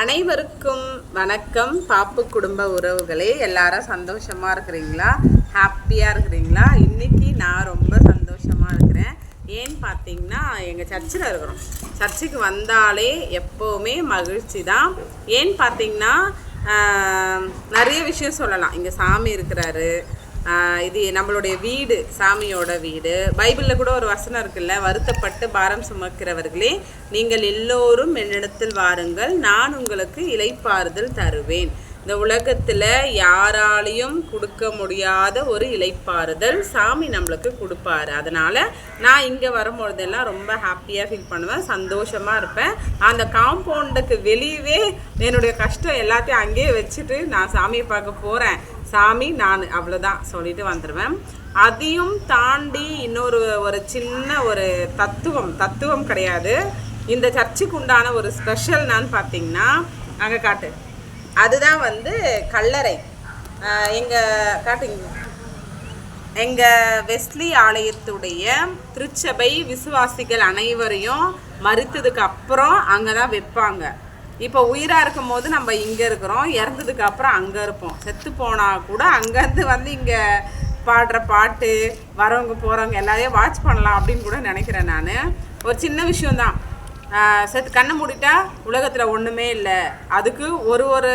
அனைவருக்கும் வணக்கம். பாப்பு குடும்ப உறவுகளே எல்லாரும் சந்தோஷமா இருக்கிறீங்களா? ஹாப்பியா இருக்கிறீங்களா? இன்னைக்கு நான் ரொம்ப சந்தோஷமா இருக்கிறேன். ஏன்னு பார்த்தீங்கன்னா எங்கள் சர்ச்சில் இருக்கிறோம். சர்ச்சுக்கு வந்தாலே எப்போவுமே மகிழ்ச்சி தான். ஏன்னு பார்த்தீங்கன்னா நிறைய விஷயம் சொல்லலாம். இங்கே சாமி இருக்கிறாரு. இது நம்மளுடைய வீடு சாமியோட வீடு. பைபிளில் கூட ஒரு வசனம் இருக்குல்ல வருத்தப்பட்டு பாரம் சுமக்கிறவர்களே நீங்கள் எல்லோரும் என்னிடத்தில் வாருங்கள் நான் உங்களுக்கு இலைப்பாறுதல் தருவேன். இந்த உலகத்தில் யாராலையும் கொடுக்க முடியாத ஒரு இலைப்பாறுதல் சாமி நம்மளுக்கு கொடுப்பாரு. அதனால் நான் இங்கே வரும்பொழுதெல்லாம் ரொம்ப ஹாப்பியாக ஃபீல் பண்ணுவேன் சந்தோஷமாக இருப்பேன். அந்த காம்பவுண்டுக்கு வெளியவே என்னுடைய கஷ்டம் எல்லாத்தையும் அங்கேயே வச்சுட்டு நான் சாமியை பார்க்க போகிறேன் சாமி நான் அவ்வளோதான் சொல்லிட்டு வந்துடுவேன் அதையும் தாண்டி இன்னொரு ஒரு சின்ன ஒரு தத்துவம் தத்துவம் கிடையாது. இந்த சர்ச்சுக்கு உண்டான ஒரு ஸ்பெஷல் நான் பார்த்தீங்கன்னா அங்கே காட்டு. அதுதான் வந்து கல்லறை. எங்கள் காட்டுங்க. எங்கள் வெஸ்லி ஆலயத்துடைய திருச்சபை விசுவாசிகள் அனைவரையும் மறித்ததுக்கு அப்புறம் அங்கே தான் வைப்பாங்க. இப்போ உயிராக இருக்கும் போது நம்ம இங்கே இருக்கிறோம் இறந்ததுக்கு அப்புறம் அங்கே இருப்போம். செத்து போனால் கூட அங்கேருந்து வந்து இங்கே பாடுற பாட்டு வரவங்க போகிறவங்க எல்லாரையும் வாட்ச் பண்ணலாம் அப்படின்னு கூட நினைக்கிறேன் நான். ஒரு சின்ன விஷயம்தான். செத்து கண்ணை மூடிட்டா உலகத்தில் ஒன்றுமே இல்லை. அதுக்கு ஒரு ஒரு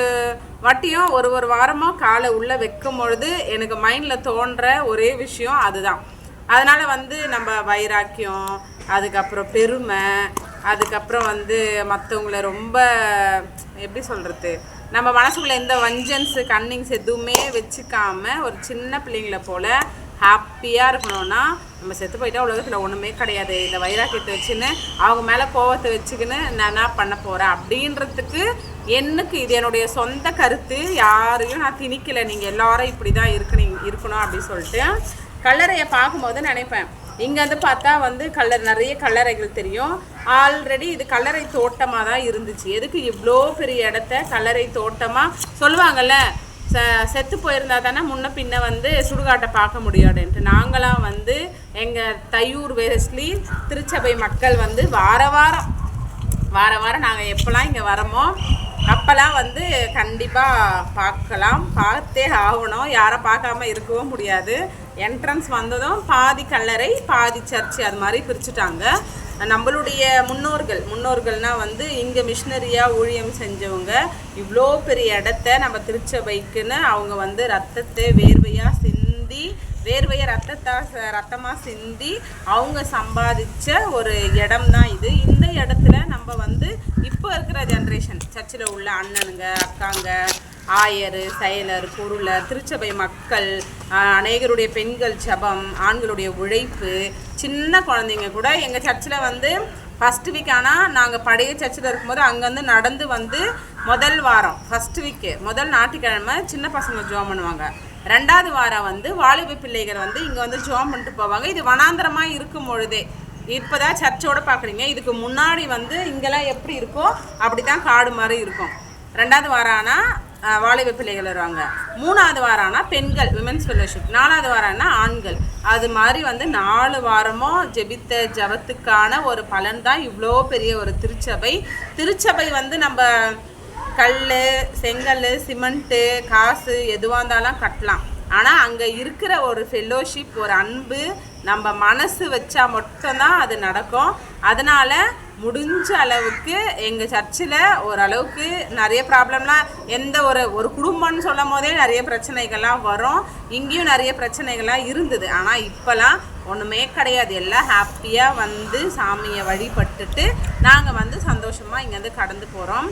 வாட்டியும் ஒரு ஒரு வாரமும் காலை உள்ளே வைக்கும் பொழுது எனக்கு மைண்டில் தோன்ற ஒரே விஷயம் அதுதான். அதனால் வந்து நம்ம வைராக்கியம் அதுக்கப்புறம் பெருமை அதுக்கப்புறம் வந்து மற்றவங்கள ரொம்ப எப்படி சொல்கிறது நம்ம மனசுக்குள்ளே எந்த வஞ்சன்ஸு கன்னிங்ஸ் எதுவுமே வச்சுக்காம ஒரு சின்ன பிள்ளைங்கள போல் ஹாப்பியாக இருக்கணும்னா நம்ம செத்து போயிட்டா உலகத்தில் ஒன்றுமே கிடையாது. இந்த வைராக்கியத்தை வச்சுன்னு அவங்க மேலே கோவத்தை வச்சுக்கின்னு நான் என்ன பண்ண போகிறேன் அப்படின்றதுக்கு எனக்கு இது என்னுடைய சொந்த கருத்து. யாரையும் நான் திணிக்கலை. நீங்கள் எல்லாரும் இப்படி தான் இருக்கணும் இருக்கணும் அப்படின்னு சொல்லிட்டு கல்லறையை பார்க்கும்போது நினைப்பேன். இங்கேருந்து பார்த்தா வந்து கல்லறை நிறைய கல்லறைகள் தெரியும். ஆல்ரெடி இது கல்லறை தோட்டமாக தான் இருந்துச்சு. எதுக்கு இவ்வளோ பெரிய இடத்த கல்லறை தோட்டமாக சொல்லுவாங்கல்ல? செத்து போயிருந்தா தானே முன்ன பின்ன வந்து சுடுகாட்டை பார்க்க முடியும் அப்படின்ட்டு நாங்களாம் வந்து எங்கள் தையூர் வெஸ்லி திருச்சபை மக்கள் வந்து வார வாரம் வார வாரம் நாங்கள் எப்போல்லாம் இங்கே வரமோ அப்போல்லாம் வந்து கண்டிப்பாக பார்க்கலாம். பார்த்தே ஆகணும். யாரை பார்க்காம இருக்கவும் முடியாது. என்ட்ரன்ஸ் வந்ததும் பாதி கல்லறை பாதி சர்ச்சு அது மாதிரி பிரிச்சுட்டாங்க. நம்மளுடைய முன்னோர்கள் முன்னோர்கள்னால் வந்து இங்கே மிஷினரியாக ஊழியம் செஞ்சவங்க. இவ்வளோ பெரிய இடத்த நம்ம திருச்சபைக்குன்னு அவங்க வந்து ரத்தத்தை வேர்வையாக சிந்தி வேர்வையை ரத்தத்தா ரத்தமாக சிந்தி அவங்க சம்பாதிச்ச ஒரு இடம் தான் இது. இந்த இடத்துல நம்ம வந்து இப்போ இருக்கிற ஜென்ரேஷன் சர்ச்சில் உள்ள அண்ணனுங்க அக்காங்க ஆயர் செயலர் பொருளர் திருச்சபை மக்கள் அநேகருடைய பெண்கள் ஜபம் ஆண்களுடைய உழைப்பு சின்ன குழந்தைங்க கூட எங்கள் சர்ச்சில் வந்து ஃபஸ்ட் வீக் ஆனால் நாங்கள் பழைய சர்ச்சில் இருக்கும்போது அங்கேருந்து நடந்து வந்து முதல் வாரம் ஃபஸ்ட் வீக்கு முதல் ஞாயிற்றுக்கிழமை சின்ன பசங்க ஜோம் பண்ணுவாங்க. ரெண்டாவது வாரம் வந்து வாலிப பிள்ளைகள் வந்து இங்கே வந்து ஜோம் பண்ணிட்டு போவாங்க. இது வனாந்திரமாக இருக்கும் பொழுதே. இப்போதான் சர்ச்சோட பார்க்குறீங்க இதுக்கு முன்னாடி வந்து இங்கெல்லாம் எப்படி இருக்கோ அப்படி தான் காடு மாதிரி இருக்கும். ரெண்டாவது வாரம் ஆனால் வாலிப பிள்ளைகள் வருவாங்க. மூணாவது வாரம் ஆனால் பெண்கள் விமென்ஸ் ஃபெல்லோஷிப் நாலாவது வாரம்னா ஆண்கள். அது மாதிரி வந்து நாலு வாரமும் ஜெபித்த ஜபத்துக்கான ஒரு பலன் தான் இவ்வளோ பெரிய ஒரு திருச்சபை. திருச்சபை வந்து நம்ம கல் செங்கல் சிமெண்ட்டு காசு எதுவாக இருந்தாலும் கட்டலாம். ஆனால் அங்கே இருக்கிற ஒரு ஃபெல்லோஷிப் ஒரு அன்பு நம்ம மனசு வச்சா மட்டும்தான் அது நடக்கும். அதனால் முடிஞ்ச அளவுக்கு எங்கள் சர்ச்சில் ஓரளவுக்கு நிறைய ப்ராப்ளம்லாம் எந்த ஒரு ஒரு குடும்பம்னு சொல்லும் போதே நிறைய பிரச்சனைகள்லாம் வரும். இங்கேயும் நிறைய பிரச்சனைகள்லாம் இருந்தது. ஆனால் இப்போலாம் ஒன்றுமே கிடையாது. எல்லாம் ஹாப்பியாக வந்து சாமியை வழிபட்டுட்டு நாங்கள் வந்து சந்தோஷமாக இங்கேருந்து கடந்து போகிறோம்